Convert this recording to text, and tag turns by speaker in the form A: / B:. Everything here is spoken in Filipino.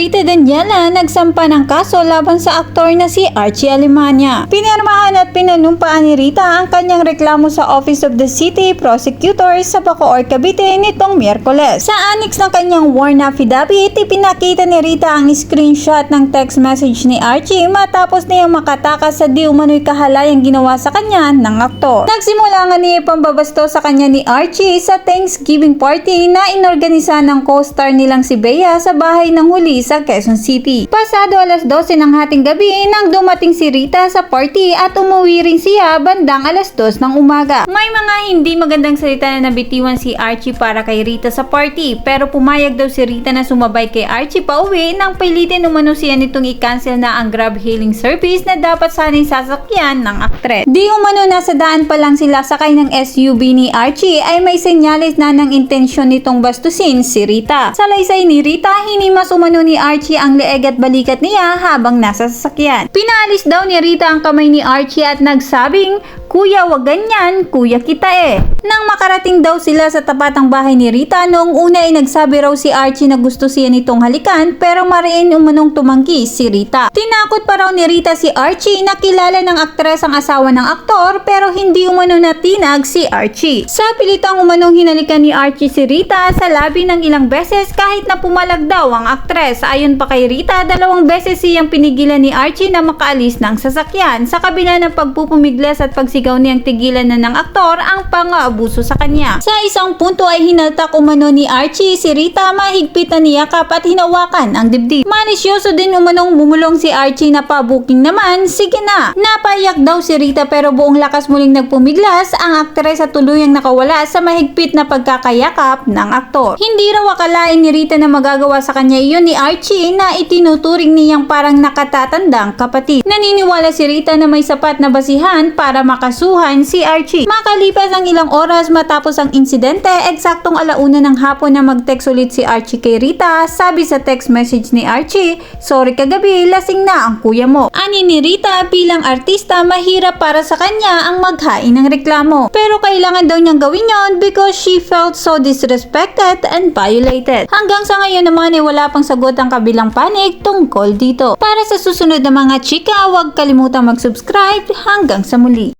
A: Rita Daniela nagsampa ng kaso laban sa aktor na si Archie Alemania. Pinirmahan at pinanumpaan ni Rita ang kanyang reklamo sa Office of the City Prosecutor sa Bacoor, Cavite nitong Miyerkules. Sa annex ng kanyang warrant affidavit, ipinakita ni Rita ang screenshot ng text message ni Archie matapos niyang makatakas sa di umano'y kahalayang ginawa sa kanya ng aktor. Nagsimula nga niya pambabasto sa kanya ni Archie sa Thanksgiving party na inorganisa ng co-star nilang si Bea sa bahay ng huli sa Quezon City. Pasado alas 12 ng hating gabi nang dumating si Rita sa party at umuwi rin siya bandang alas 2 ng umaga. May mga hindi magandang salita na nabitiwan si Archie para kay Rita sa party pero pumayag daw si Rita na sumabay kay Archie pa uwi nang pilitin umano siya nitong i-cancel na ang grab hailing service na dapat sana'y sasakyan ng aktres. Di umano nasa daan pa lang sila sakay ng SUV ni Archie ay may senyales na ng intensyon nitong bastusin si Rita. Sa laysay ni Rita, hinimas umano ni Archie ang leeg at balikat niya habang nasa sasakyan. Pinaalis daw ni Rita ang kamay ni Archie at nagsabing, Kuya, wag ganyan, kuya kita eh. Nang makarating daw sila sa tapat ng bahay ni Rita, noong una ay nagsabi raw si Archie na gusto siya nitong halikan pero mariin umanong tumanggi si Rita. Tinakot pa raw ni Rita si Archie na kilala ng aktres ang asawa ng aktor pero hindi umano natinag si Archie. Sa pilitang umanong hinalikan ni Archie si Rita sa labi ng ilang beses kahit na pumalag daw ang aktres. Ayon pa kay Rita, dalawang beses siyang pinigilan ni Archie na makaalis ng sasakyan sa kabila ng pagpupumiglas at pagsigaw niyang tigilan na ng aktor ang pang-aabuso sa kanya. Sa isang punto ay hinaltak umano ni Archie si Rita mahigpit na niyakap at hinawakan ang dibdib. Manisyoso din umanong bumulong si Archie na pabuking naman, sige na. Napayak daw si Rita pero buong lakas muling nagpumiglas ang aktres at tuluyang nakawala sa mahigpit na pagkakayakap ng aktor. Hindi raw akalain ni Rita na magagawa sa kanya iyon ni Archie na itinuturing niyang parang nakatatandang kapatid. Naniniwala si Rita na may sapat na basihan para makasuhan si Archie. Makalipas ang ilang oras matapos ang insidente, eksaktong alauna ng hapon na mag-text ulit si Archie kay Rita, sabi sa text message ni Archie, Sorry kagabi, lasing na ang kuya mo. Ani ni Rita bilang artista, mahirap para sa kanya ang maghain ng reklamo. Pero kailangan daw niyang gawin yon because she felt so disrespected and violated. Hanggang sa ngayon naman ay wala pang sagot ang kabilang panig tungkol dito. Para sa susunod na mga chika, huwag kalimutang mag-subscribe hanggang sa muli.